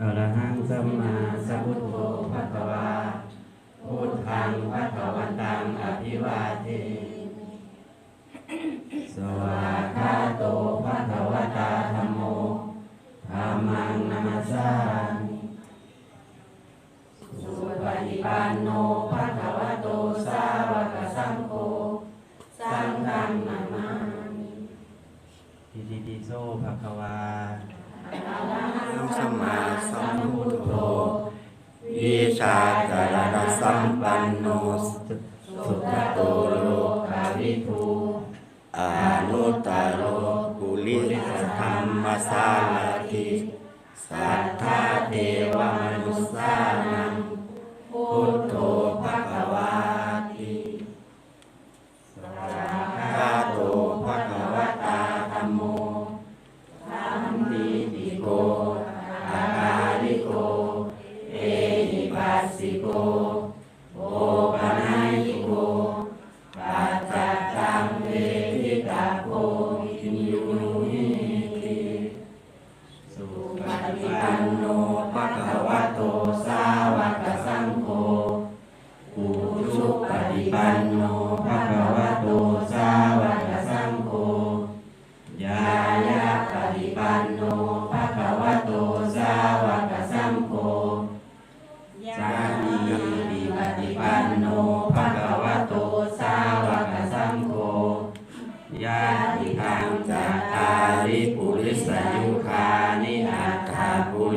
อรหังสัมมาสัมพุทโธภะคะวาพุทธังภะคะวันตังอภิวาเทสวากาโตภะคะวตาธัมโมธัมมังนัมสสามิสุปฏิปันโนภะคะวโตสาวกสังโฆสังฆังนามามิอิติปิโสภะคะวา สัมมาสัมพุทโธวิชาจารณสัมปันโนสุขโตโลกาวิทูอานุตตโรปุริสธรรมสารติสัทธา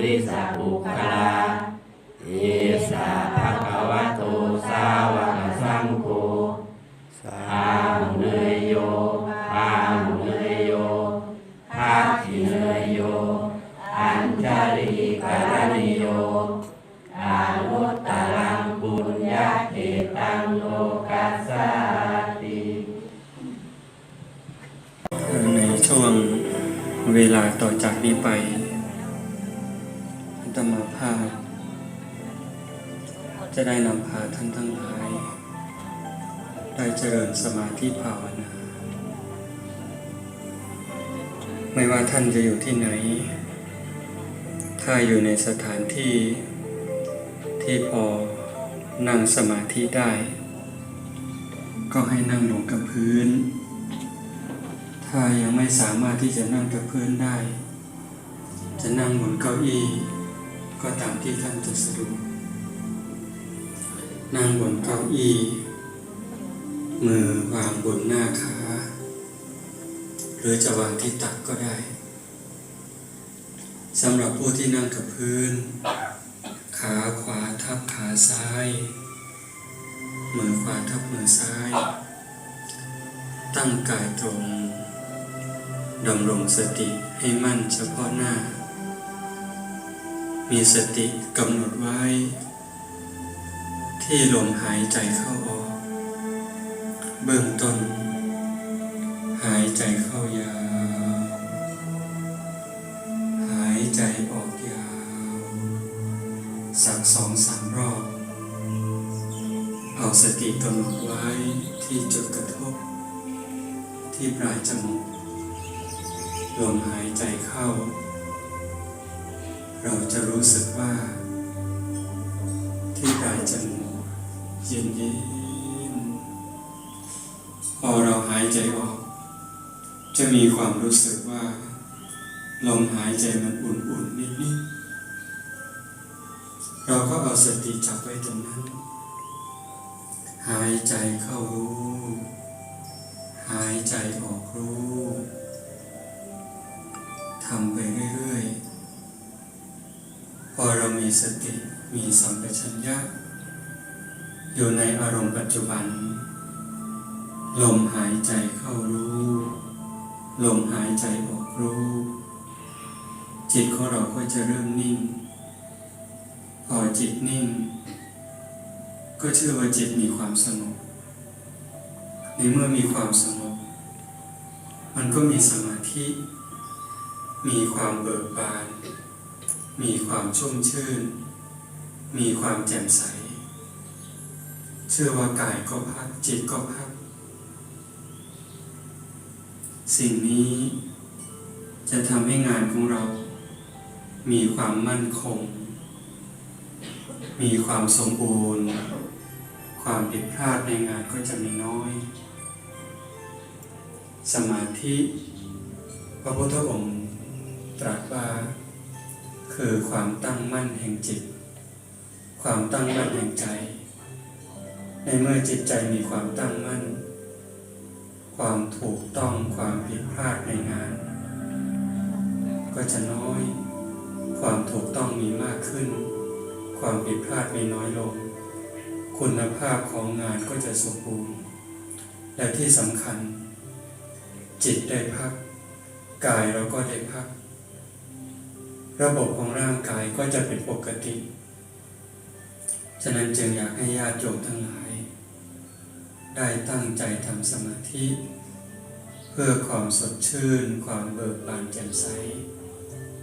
ริสปุคลาเอสาภะคะวะโตสาวกสังโฆสาอาหุเนยโยอาหุเนยโยภาคิเนยโย อัญชาลิกรณิโยอานุตตรังปุญญาเขตังโลกัสสาติในช่วงเวลาต่อจากนี้ไป ภาพ จะได้นำพาท่านทั้งหลาย ได้เจริญสมาธิภาวนา ไม่ว่าท่านจะอยู่ที่ไหน ถ้าอยู่ในสถานที่ที่พอนั่งสมาธิได้ ก็ให้นั่งลงกับพื้น ถ้ายังไม่สามารถที่จะนั่งกับพื้นได้ จะนั่งบนเก้าอี้ ก็ตามที่ท่านจะสะดวกนั่งบนเก้าอี้มือวางบนหน้าขา หรือจะวางที่ตักก็ได้สำหรับผู้ที่นั่งกับพื้น ขาขวาทับขาซ้าย มือขวาทับมือซ้าย ตั้งกายตรงดำรงสติให้มั่นเฉพาะหน้า มีสติกำหนดไว้ ที่ลมหายใจเข้าออก เบื้องต้น หายใจเข้ายาว หายใจออกยาว สักสองสามรอบ เอาสติกำหนดไว้ที่จุดกระทบ ที่ปลายจมูกลมหายใจเข้า เราจะรู้สึกว่า ที่ปลายจมูกเย็นเย็นพอเราหายใจออก จะมีความรู้สึกว่าลมหายใจมันอุ่นๆนิดๆเราก็เอาสติจับไว้ตรงนั้น หายใจเข้ารู้ หายใจออกรู้ทำไปเรื่อย พอเรามีสติมีสัมปชัญญะ อยู่ในอารมณ์ปัจจุบัน ลมหายใจเข้ารู้ ลมหายใจออกรู้ จิตของเราก็จะเริ่มนิ่ง พอจิตนิ่ง ก็เชื่อว่าจิตมีความสงบในเมื่อมีความสงบ มันก็มีสมาธิ มีความเบิกบาน มีความชุ่มชื่น มีความแจ่มใส เชื่อว่ากายก็พักจิตก็พัก สิ่งนี้จะทำให้งานของเรา มีความมั่นคง มีความสมบูรณ์ ความผิดพลาดในงานก็จะมีน้อย สมาธิ พระพุทธองค์ตรัสว่า คือความตั้งมั่นแห่งจิต ความตั้งมั่นแห่งใจ ในเมื่อจิตใจมีความตั้งมั่น ความถูกต้องความผิดพลาดในงาน ก็จะน้อย ความถูกต้องมีมากขึ้น ความผิดพลาดมีน้อยลง คุณภาพของงานก็จะสมบูรณ์ และที่สำคัญ จิตได้พัก กายเราก็ได้พัก ระบบของร่างกายก็จะเป็นปกติ ฉะนั้นจึงอยากให้ญาติโยมทั้งหลาย ได้ตั้งใจทำสมาธิ เพื่อความสดชื่น ความเบิกบานแจ่มใส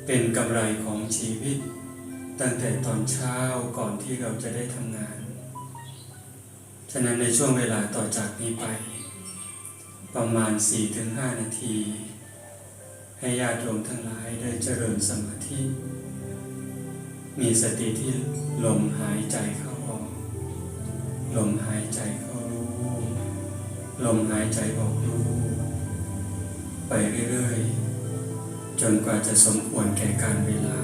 เป็นกำไรของชีวิต ตั้งแต่ตอนเช้าก่อนที่เราจะได้ทำงาน ฉะนั้นในช่วงเวลาต่อจากนี้ไป ประมาณ 4-5 นาที ให้ญาติโยมทั้งหลายได้เจริญสมาธิ มีสติที่ลมหายใจเข้าออก ลมหายใจเข้ารู้ ลมหายใจออกรู้ ไปเรื่อยๆ จนกว่าจะสมควรแก่การเวลา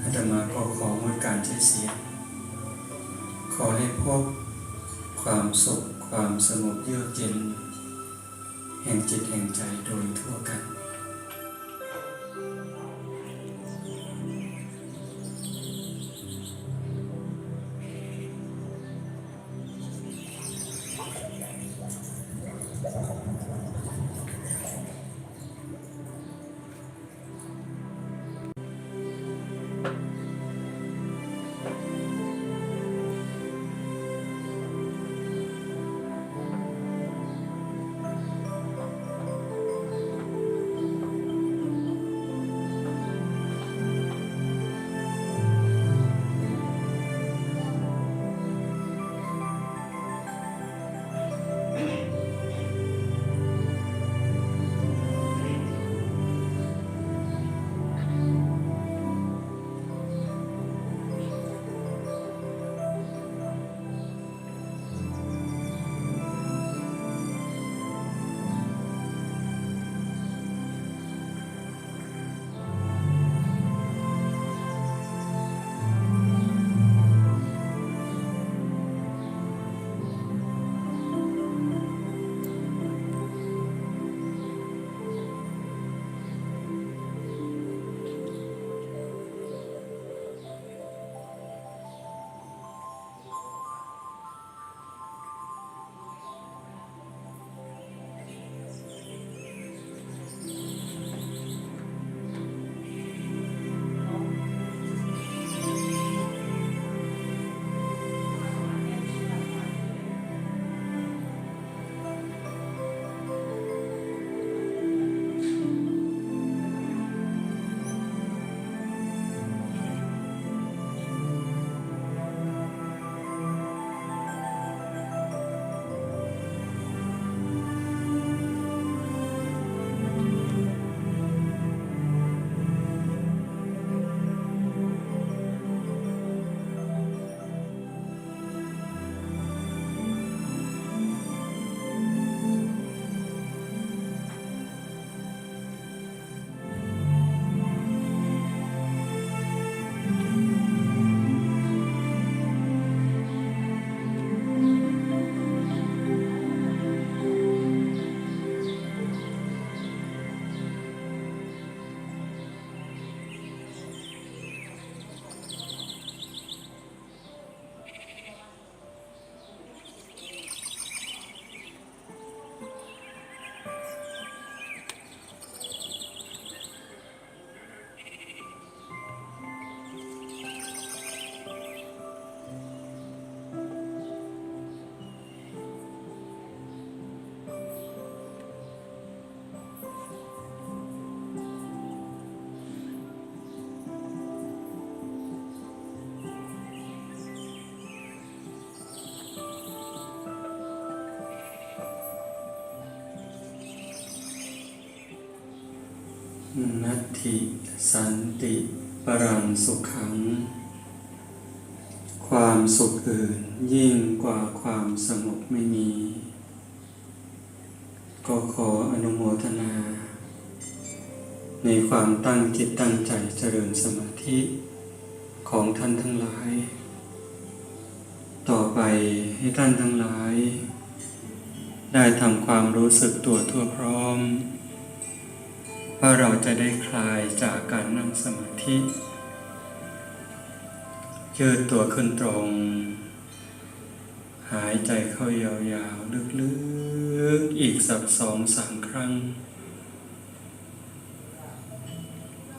อาตมาก็ของดการใช้เสียง ขอให้พบความสุขความสงบเยือกเย็น แห่งจิตแห่งใจโดยทั่วกัน นัตถิสันติปรังสุขัง ความสุขอื่นยิ่งกว่าความสงบไม่มี ก็ขออนุโมทนา ในความตั้งจิตตั้งใจเจริญสมาธิของท่านทั้งหลาย ต่อไปให้ท่านทั้งหลาย ได้ทำความรู้สึกตัวทั่วพร้อม ว่าเราจะได้คลายจากการนั่งสมาธิ ยืดตัวขึ้นตรง หายใจเข้ายาวๆ ลึกๆ อีกสักสองสามครั้ง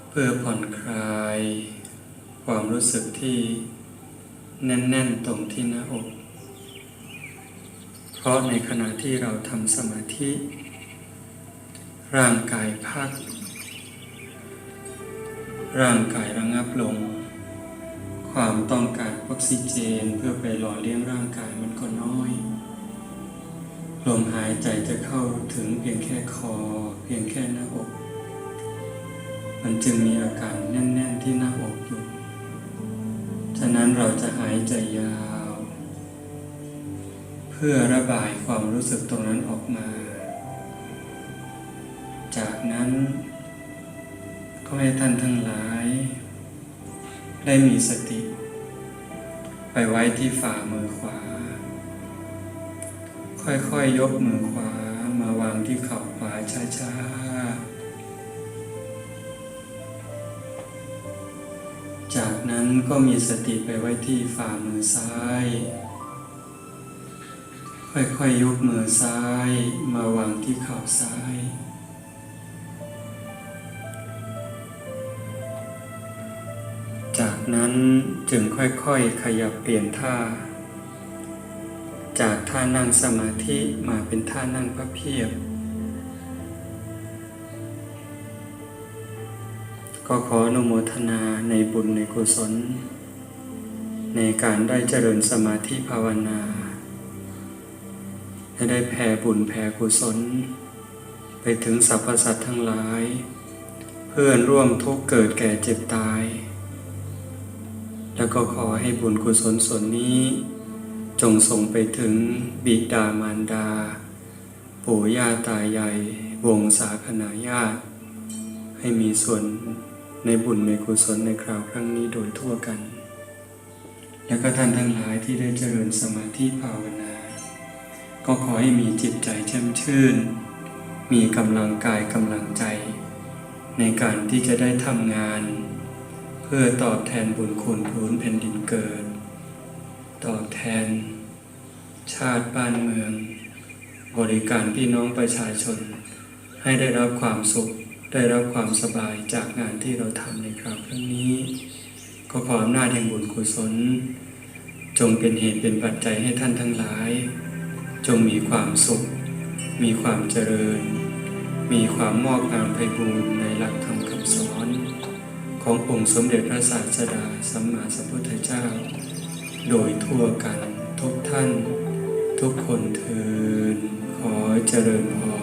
เพื่อผ่อนคลาย ความรู้สึกที่แน่นๆตรงที่หน้าอก เพราะในขณะที่เราทำสมาธิ ร่างกายพัก ร่างกายระงับลง ความต้องการออกซิเจนเพื่อไปหล่อเลี้ยงร่างกายมันก็น้อย ลมหายใจจะเข้าถึงเพียงแค่คอ เพียงแค่หน้าอก มันจึงมีอาการแน่น ๆ ที่หน้าอกอยู่ ฉะนั้นเราจะหายใจยาว เพื่อระบายความรู้สึกตรงนั้นออกมา จากนั้น ก็ให้ท่านทั้งหลาย ได้มีสติ ไปไว้ที่ฝ่ามือขวา ค่อยๆยกมือขวามาวางที่เข่าขวาช้าๆ จากนั้นก็มีสติไปไว้ที่ฝ่ามือซ้ายค่อยๆยกมือซ้ายมาวางที่เข่าซ้าย นั้นจึงค่อยๆขยับเปลี่ยนท่า จากท่านั่งสมาธิมาเป็นท่านั่งพระเพียบ ก็ขออนุโมทนาในบุญในกุศล ในการได้เจริญสมาธิภาวนาและได้แผ่บุญแผ่กุศล ไปถึงสรรพสัตว์ทั้งหลาย เพื่อนร่วมทุกเกิดแก่เจ็บตาย แล้วก็ขอให้บุญกุศลส่วนนี้ จงส่งไปถึงบิดามารดา ปู่ย่าตายายวงศาคณาญาติ ให้มีส่วนในบุญในกุศลในคราวครั้งนี้โดยทั่วกัน แล้วก็ท่านทั้งหลายที่ได้เจริญสมาธิภาวนา ก็ขอให้มีจิตใจแช่มชื่น มีกำลังกายกำลังใจ ในการที่จะได้ทำงาน พื่อตอบแทนบุญคุณพื้นแผ่นดินเกิด ตอบแทน ชาติบ้านเมือง บริการพี่น้องประชาชน ให้ได้รับความสุข ได้รับความสบายจากงานที่เราทำในคราวครั้งนี้ก็ขออำนาจแห่งบุญกุศล จงเป็นเหตุเป็นปัจจัยให้ท่านทั้งหลาย จงมีความสุข มีความเจริญ มีความมอบงามไพบูรณ์ในหลักธรรมคำสอน ขององค์สมเด็จพระศาสดาสัมมาสัมพุทธเจ้า โดยทั่วกันทุกท่าน ทุกคนเทินขอเจริญพร